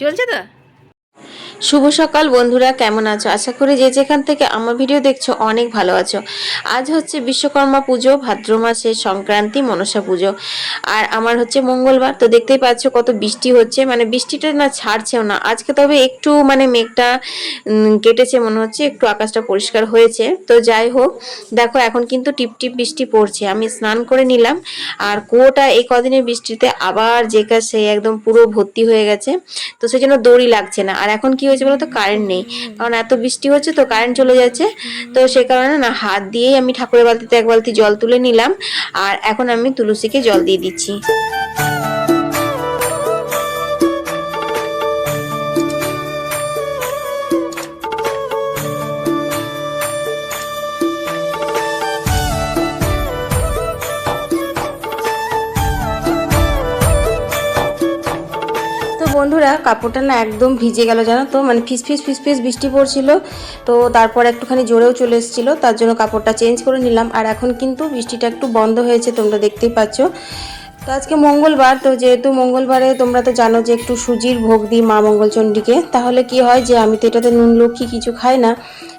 চলছে তো শুভ সকাল বন্ধুরা, কেমন আছো? আশা করি যে যেখান থেকে আমার ভিডিও দেখছ অনেক ভালো আছো। আজ হচ্ছে বিশ্বকর্মা পুজো, ভাদ্র মাসের সংক্রান্তি, মনসা পুজো। আর আমার হচ্ছে মঙ্গলবার, তো দেখতেই পাচ্ছ কত বৃষ্টি হচ্ছে। মানে বৃষ্টিটা না ছাড়ছেও না। আজকে তবে একটু মানে মেঘটা কেটেছে মনে হচ্ছে, একটু আকাশটা পরিষ্কার হয়েছে। তো যাই হোক, দেখো এখন কিন্তু টিপ টিপ বৃষ্টি পড়ছে। আমি স্নান করে নিলাম, আর কুয়োটা এই কদিনের বৃষ্টিতে আবার যেকা সে একদম পুরো ভর্তি হয়ে গেছে। তো সেই জন্য দড়ি লাগছে না। আর এখন কি হয়েছে বলতো কারেন্ট নেই। কারণ এত বৃষ্টি হচ্ছে তো কারেন্ট চলে যাচ্ছে। তো সে কারণে না, হাত দিয়েই আমি ঠাকুরের বালতিতে এক বালতি জল তুলে নিলাম। আর এখন আমি তুলসীকে জল দিয়ে দিচ্ছি। বন্ধুরা, কাপড়টা না একদম ভিজে গেল, জানো তো? মানে ফিস ফিস ফিস ফিস বৃষ্টি পড়ছিল। তো তারপর একটুখানি জোরেও চলে এসেছিল, তার জন্য কাপড়টা চেঞ্জ করে নিলাম। আর এখন কিন্তু বৃষ্টিটা একটু বন্ধ হয়েছে, তোমরা দেখতেই পাচ্ছ। তো আজকে মঙ্গলবার, তো যেহেতু মঙ্গলবারে তোমরা তো জানো যে একটু সুজির ভোগ দিই মা মঙ্গলচণ্ডীকে, তাহলে কি হয় যে আমি তো এটাতে নুন লক্ষ্মী কিছু খাই না।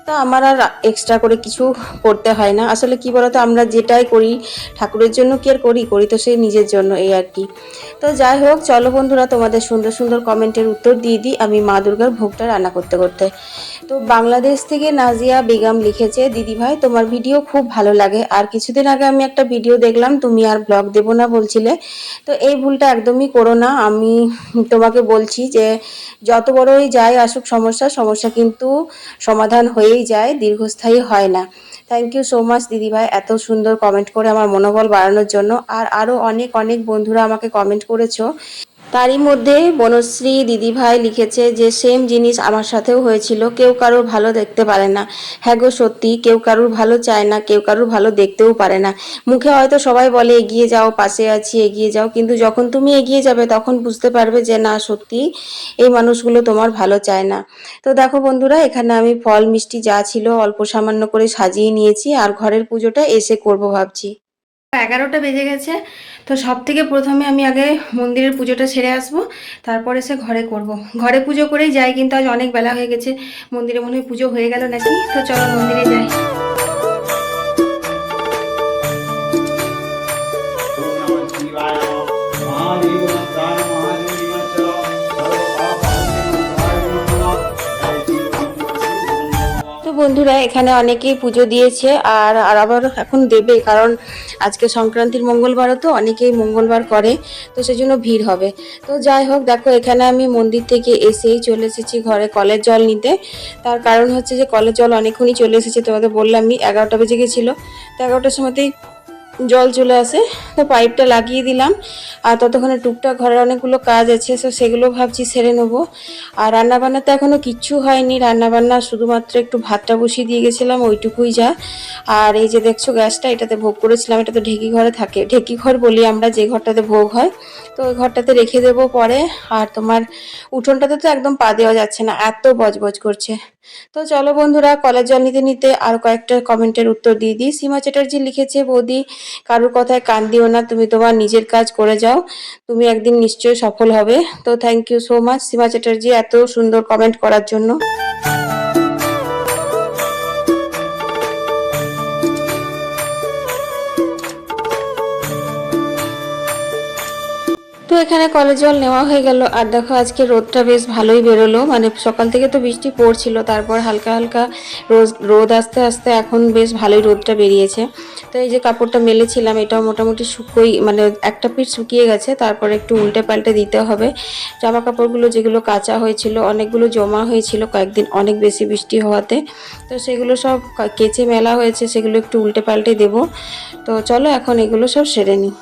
তো আমার আর এক্সট্রা করে কিছু করতে হয় না। আসলে কি বলতো, আমরা যেটাই করি, ঠাকুরের জন্য কি আর করি? করি তো সেই নিজের জন্য এই আর কি। তো যাই হোক, চলো বন্ধুরা, তোমাদের সুন্দর সুন্দর কমেন্টের উত্তর দিয়ে দিই আমি মা দুর্গার ভোগটা রান্না করতে করতে। তো বাংলাদেশ থেকে নাজিয়া বেগম লিখেছে, দিদি ভাই, তোমার ভিডিও খুব ভালো লাগে। আর কিছুদিন আগে আমি একটা ভিডিও দেখলাম, তুমি আর ব্লগ দেবো না বলছিলে। তো এই ভুলটা একদমই করো না। আমি তোমাকে বলছি যে, যত বড়ই যাই আসুক সমস্যা সমস্যা কিন্তু সমাধান হয়েই যায়, দীর্ঘস্থায়ী হয় না। থ্যাংক ইউ সো মাচ দিদিভাই, এত সুন্দর কমেন্ট করে আমার মনোবল বাড়ানোর জন্য। আর আরও অনেক অনেক বন্ধুরা আমাকে কমেন্ট করেছ। তারই মধ্যে বনশ্রী দিদিভাই লিখেছে যে সেম জিনিস আমার সাথেও হয়েছিল। কেউ কারোর ভালো দেখতে পারে না। হ্যাঁ গো, সত্যি, কেউ কারোর ভালো চায় না, কেউ কারোর ভালো দেখতেও পারে না। মুখে হয়তো সবাই বলে, এগিয়ে যাও, পাশে আছি, এগিয়ে যাও। কিন্তু যখন তুমি এগিয়ে যাবে, তখন বুঝতে পারবে যে, না, সত্যি, এই মানুষগুলো তোমার ভালো চায় না। তো দেখো বন্ধুরা, এখানে আমি ফল, মিষ্টি যা ছিল অল্প সামান্য করে সাজিয়ে নিয়েছি। আর ঘরের পুজোটা এসে করব ভাবছি। এগারোটা বেজে গেছে, তো সব থেকে প্রথমে আমি আগে মন্দিরের পুজোটা সেরে আসব, তারপরে সে ঘরে করব। ঘরে পুজো করেই যাই, কিন্তু আজ অনেক বেলা হয়ে গেছে, মন্দিরে মনে হয় পুজো হয়ে গেল নাকি? তো চলো মন্দিরে যাই। বন্ধুরা, এখানে অনেকেই পুজো দিয়েছে আর আর আবার এখন দেবে, কারণ আজকে সংক্রান্তির মঙ্গলবারও তো অনেকেই মঙ্গলবার করে, তো সেজন্য ভিড় হবে। তো যাই হোক, দেখো, এখানে আমি মন্দির থেকে এসেই চলে এসেছি ঘরে কলের জল নিতে। তার কারণ হচ্ছে যে কলের জল অনেকক্ষণই চলে এসেছে, তোমাদের বললামই এগারোটা বেজে গেছিল। তো এগারোটার সময়তেই জল চলে আসে, তো পাইপটা লাগিয়ে দিলাম। আর ততক্ষণে টুকটাক ঘরের অনেকগুলো কাজ আছে, তো সেগুলো ভাবছি সেরে নেব। আর রান্নাবান্না তো এখনও কিচ্ছু হয়নি, রান্নাবান্না শুধুমাত্র একটু ভাতটা বসিয়ে দিয়ে গেছিলাম, ওইটুকুই যা। আর এই যে দেখছ গ্যাসটা, এটাতে ভোগ করেছিলাম, এটা তো ঢেকি ঘরে থাকে, ঢেকি ঘর বলি আমরা যে ঘরটাতে ভোগ হয়। তো ওই ঘরটাতে রেখে দেবো পরে। আর তোমার উঠোনটাতে তো একদম পা দেওয়া যাচ্ছে না, এত বজবজ করছে। তো চলো বন্ধুরা কলেজ জল নিতে নিতে আর কয়েকটা কমেন্টের উত্তর দিয়ে দিই। সীমা চ্যাটার্জি লিখেছে, বৌদি কারোর কথায় কান দিও না, তুমি তোমার নিজের কাজ করে যাও, তুমি একদিন নিশ্চয়ই সফল হবে। তো thank you so much Seema Chatterjee, এত সুন্দর কমেন্ট করার জন্য। এখানে কলের জল নেওয়া হয়ে গেল। আর দেখো, আজকে রোদটা বেশ ভালোই বেরোলো। মানে সকাল থেকে তো বৃষ্টি পড়ছিল, তারপর হালকা হালকা রোদ আস্তে আস্তে এখন বেশ ভালোই রোদটা বেরিয়েছে। তো এই যে কাপড়টা মেলেছিলাম, এটাও মোটামুটি শুকোই মানে একটা পিঠ শুকিয়ে গেছে, তারপর একটু উল্টে পাল্টে দিতে হবে। জামা কাপড়গুলো যেগুলো কাঁচা হয়েছিল, অনেকগুলো জমা হয়েছিল কয়েকদিন, অনেক বেশি বৃষ্টি হওয়াতে। তো সেগুলো সব কেচে মেলা হয়েছে, সেগুলো একটু উল্টে পাল্টে দেবো। তো চলো, এখন এগুলো সব সেরে নিই।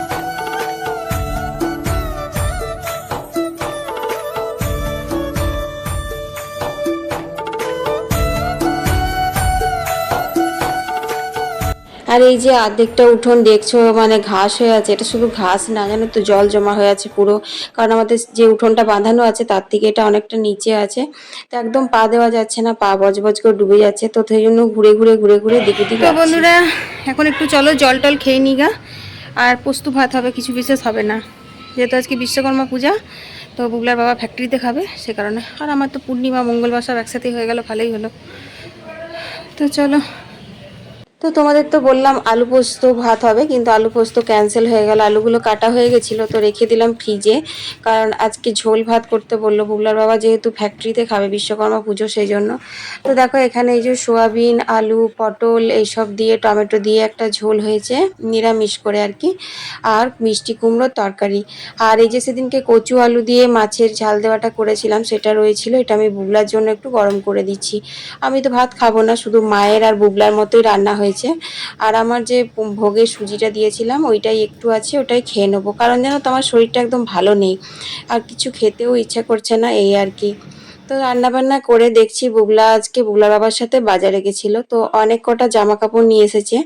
আর এই যে অর্ধেকটা উঠোন দেখছ মানে ঘাস হয়ে আছে। এটা শুধু ঘাস না জানো তো জল জমা হয়ে আছে পুরো। কারণ আমাদের যে উঠোনটা বাঁধানো আছে তার থেকে এটা অনেকটা নিচে আছে। তো একদম পা দেওয়া যাচ্ছে না পা বজবজ করে ডুবে যাচ্ছে। তো সেই জন্য ঘুরে ঘুরে ঘুরে ঘুরে দিকে দিকে তো বন্ধুরা এখন একটু চলো জল টল খেয়ে নিগা আর পোস্ত ভাত হবে কিছু বিশেষ হবে না। যেহেতু আজকে বিশ্বকর্মা পূজা তো বুবলার বাবা ফ্যাক্টরিতে খাবে সে কারণে। আর আমার তো পূর্ণিমা মঙ্গলবার সব একসাথেই হয়ে গেল ভালোই হলো। তো চলো তো তোমাদের তো বললাম আলু পোস্ত, ভাত হবে, কিন্তু আলু পোস্ত ক্যান্সেল হয়ে গেল, আলুগুলো কাটা হয়ে গেছিল, তো রেখে দিলাম ফ্রিজে কারণ আজকে ঝোল ভাত করতে বলল, বুবলার বাবা যেহেতু ফ্যাক্টরিতে খাবে, বিশ্বকর্মা পুজো সেই জন্য তো দেখো এখানে এই যে সোয়াবিন, আলু, পটল, এইসব দিয়ে, টমেটো দিয়ে একটা ঝোল হয়েছে, নিরামিষ করে আর কি। আর মিষ্টি কুমড়োর তরকারি। আর এই যে সেদিনকে কচু আলু দিয়ে মাছের ঝাল দেওয়াটা করেছিলাম, সেটা রয়েছিল, এটা আমি বুবলার জন্য একটু গরম করে দিচ্ছি। আমি তো ভাত খাব না, শুধু মায়ের আর বুবলার মতোই রান্না হয়েছে। আর আমার যে ভোগের সুজিটা দিয়েছিলাম, ওইটাই একটু আছে, ওটাই খেয়ে নেব। কারণ যেন তো, আমার শরীরটা একদম ভালো নেই। আর কিছু খেতেও ইচ্ছা করছে না, এই আর কি। তো রান্নাবান্না করে দেখছি বুবলা আজকে বুবলার বাবার সাথে বাজারে গেছিল, তো অনেক কটা জামা কাপড় নিয়ে এসেছে।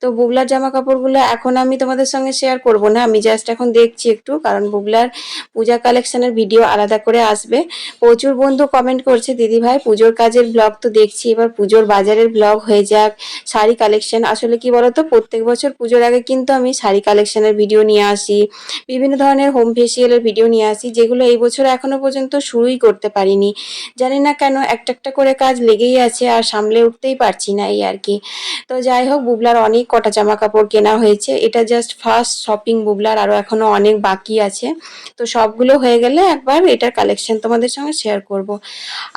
তো বুবলার জামা কাপড়গুলো এখন আমি তোমাদের সঙ্গে শেয়ার করব না, আমি জাস্ট এখন দেখছি একটু, কারণ বুবলার পূজা কালেকশনের ভিডিও আলাদা করে আসবে। প্রচুর বন্ধু কমেন্ট করছে, দিদি ভাই, পুজোর কাজের ব্লগ তো দেখছি, এবার পুজোর বাজারের ব্লগ হয়ে যাক, শাড়ি কালেকশন আসলে কি বলতো, প্রত্যেক বছর পুজোর আগে কিন্তু আমি শাড়ি কালেকশনের ভিডিও নিয়ে আসি, বিভিন্ন ধরনের হোম ফেসিয়ালের ভিডিও নিয়ে আসি, যেগুলো এই বছর এখনও পর্যন্ত শুরুই করতে পারিনি। জানি না কেন একটা একটা করে কাজ লেগেই আছে আর সামলে উঠতেই পারছি না এই আর কি। তো যাই হোক, বুবলার অনেক কটা জামা কাপড় কেনা হয়েছে। এটা জাস্ট ফার্স্ট শপিং বুবলার আরও এখনও অনেক বাকি আছে। তো সবগুলো হয়ে গেলে একবার এটার কালেকশন তোমাদের সঙ্গে শেয়ার করব।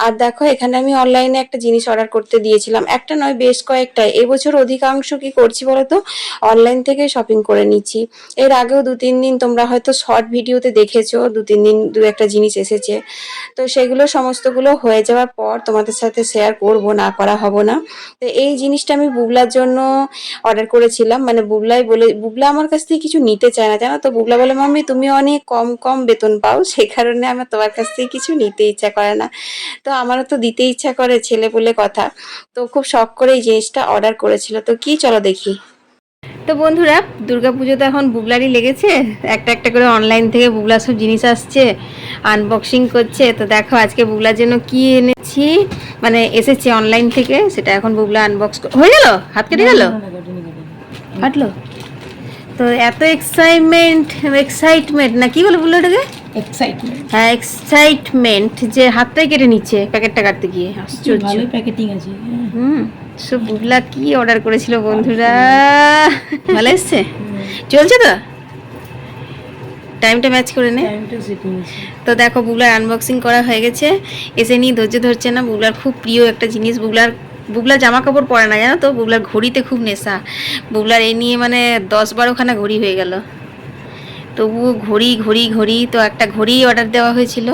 আর দেখো, এখানে আমি অনলাইনে একটা জিনিস অর্ডার করতে দিয়েছিলাম। একটা নয়, বেশ কয়েকটা। এবছর অধিকাংশ কি করছি বলতো? অনলাইন থেকে শপিং করে নিচ্ছি। এর আগেও দু তিন দিন তোমরা হয়তো শর্ট ভিডিওতে দেখেছ। দু তিন দিন দু একটা জিনিস এসেছে। তো সেগুলো সমস্তগুলো হয়ে যাওয়ার পর তোমাদের সাথে শেয়ার করব, না করা হব না। তো এই জিনিসটা আমি বুবলার জন্য অর্ডার করেছিলাম। মানে বুবলাই বলে, বুবলা আমার কাছ থেকে কিছু নিতে চায় না। জানো তো, বুবলা বলে, মাম্মি, তুমি অনেক কম কম বেতন পাও। সেই কারণে আমার তোমার কাছ থেকে কিছু নিতে ইচ্ছা করে না। তো আমারও তো দিতে ইচ্ছা করে, ছেলে বলে কথা। তো খুব শখ করে এই জিনিসটা অর্ডার করেছিল। তো কি, চলো দেখি। তো বন্ধুরা দুর্গাপুজো তো এখন বুবলারই লেগেছে। একটা একটা করে অনলাইন থেকে বুবলার সব জিনিস আসছে আনবক্সিং করছে। তো দেখো আজকে বুগলার জন্য কি এনেছি মানে এসেছে অনলাইন থেকে সেটা এখন বুবলা আনবক্স হয়ে গেল? হাত কেটে গেল? কাটলো তো এত এক্সাইটমেন্ট এক্সাইটমেন্ট না কি বলে বুবলা ওটাকে? এক্সাইটমেন্ট হ্যাঁ এক্সাইটমেন্ট যে হাতটাই কেটে নিচ্ছে প্যাকেটটা কাটতে গিয়ে। আশ্চর্য। ভালোই প্যাকেটিং আছে হ্যাঁ। হুম। সো বুবলা কি অর্ডার করেছিল বন্ধুরা? ভালো এসছে? চলছে তো? টাইমটা ম্যাচ করে নে। তো দেখো বুবলার আনবক্সিং করা হয়ে গেছে। এসে নিয়ে ধৈর্য ধরছে না। বুবলার খুব প্রিয় একটা জিনিস। বুবলার বুবলার জামা কাপড় পরে না জানো তো? বুবলার ঘড়িতে খুব নেশা। বুবলার এই নিয়ে মানে দশ বারোখানা ঘড়ি হয়ে গেল। তবুও ঘড়ি ঘড়ি ঘড়ি। তো একটা ঘড়ি অর্ডার দেওয়া হয়েছিল।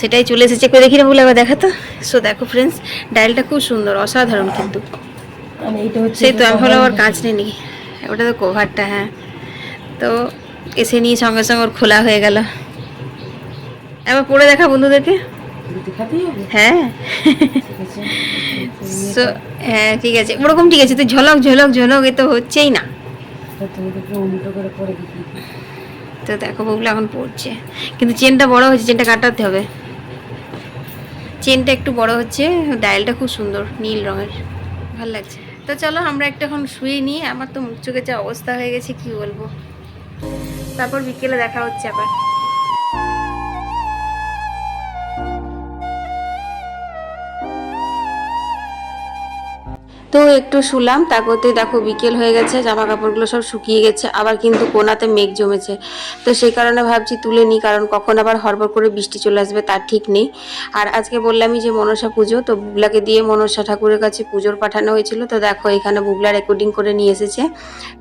সেটাই চলে এসেছে। করে দেখি না বুবলা আবার দেখা তো। সো দেখো ফ্রেন্ডস ডায়ালটা খুব সুন্দর অসাধারণ কিন্তু। মানে সেই তো আমি আবার কাঁচ নেই নাকি? ওটা তো কভারটা হ্যাঁ। তো এসে নিয়ে সঙ্গে সঙ্গে ওর খোলা হয়ে গেল। এবার পড়ে দেখা বন্ধুদেরকে। হ্যাঁ। সো হ্যাঁ ঠিক আছে। ওরকম ঠিক আছে তো ঝলক ঝলক ঝলক এ তো হচ্ছেই না। তো দেখো বউগুলো এখন পড়ছে। কিন্তু চেনটা বড় হয়েছে চেনটা কাটাতে হবে। চেনটা একটু বড় হচ্ছে, ডায়ালটা খুব সুন্দর, নীল রঙের। ভালো লাগছে। তো চলো আমরা একটা এখন শুয়ে নিই, আমার তো মুখ চোখে যা অবস্থা হয়ে গেছে, কি বলব? তারপর বিকেলে দেখা হচ্ছে আবার। তো একটু শুলাম তা করতে দেখো বিকেল হয়ে গেছে জামা কাপড়গুলো সব শুকিয়ে গেছে, আবার কিন্তু কোনাতে মেঘ জমেছে। তো সেই কারণে ভাবছি তুলে নিই, কারণ কখন আবার হড়বড় করে বৃষ্টি চলে আসবে তার ঠিক নেই। আর আজকে বললামই যে মনসা পুজো, তো বুবলাকে দিয়ে মনসা ঠাকুরের কাছে পুজোর পাঠানো হয়েছিল। তো দেখো এখানে বুবলা রেকর্ডিং করে নিয়ে এসেছে।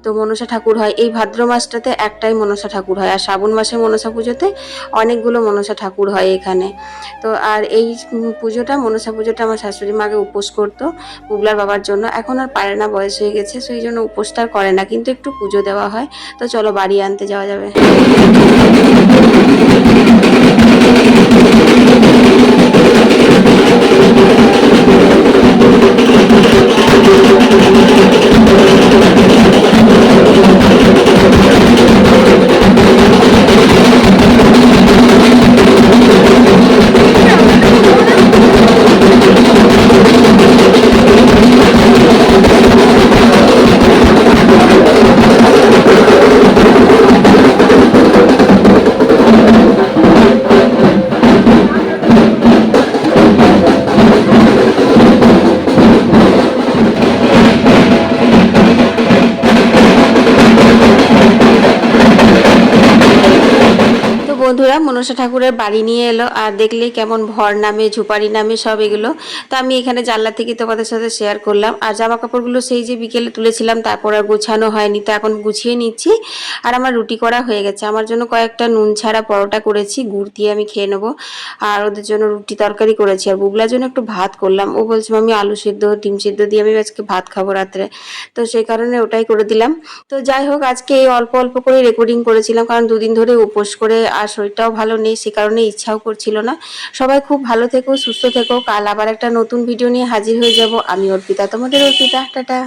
তো মনসা ঠাকুর হয়, এই ভাদ্র মাসটাতে একটাই মনসা ঠাকুর হয়, আর শ্রাবণ মাসে মনসা পুজোতে অনেকগুলো মনসা ঠাকুর হয় এখানে। তো আর এই পুজোটা, মনসা পুজোটা আমার শাশুড়ি মাকে উপোস করতো, বুবলার বাবার জন্য। এখন আর পারে না, বয়স হয়ে গেছে, সেই জন্য উপোসটা করে না, কিন্তু একটু পুজো দেওয়া হয়। তো চলো বাড়ি আনতে যাওয়া যাবে। বন্ধুরা, মনসা ঠাকুরের বাড়ি নিয়ে এলো আর দেখলে কেমন ভর নামে, ঝুপারি নামে সব এগুলো। তো আমি এখানে জানলা থেকে তোমাদের সাথে শেয়ার করলাম। আর জামা কাপড়গুলো সেই যে বিকেলে তুলেছিলাম, তারপর আর গুছানো হয়নি, তো এখন গুছিয়ে নিচ্ছি। আর আমার রুটি করা হয়ে গেছে। আমার জন্য কয়েকটা নুন ছাড়া পরোটা করেছি, গুড় দিয়ে আমি খেয়ে নেব। আর ওদের জন্য রুটি তরকারি করেছি। আর বুগলার জন্য একটু ভাত করলাম। ও বলছে আমি আলু সিদ্ধ, ডিম সিদ্ধ দিয়ে আমি আজকে ভাত খাব রাত্রে। তো সেই কারণে ওটাই করে দিলাম। তো যাই হোক, আজকে এই অল্প অল্প করে রেকর্ডিং করেছিলাম। কারণ দুদিন ধরে উপোস করে আর শরীরটাও ভালো নেই, সে কারণে ইচ্ছাও করছিল না। সবাই খুব ভালো থেকো, সুস্থ থেকো। কাল আবার একটা নতুন ভিডিও নিয়ে হাজির হয়ে যাব। আমি অর্পিতা, তোমাদের অর্পিতা। টাটা।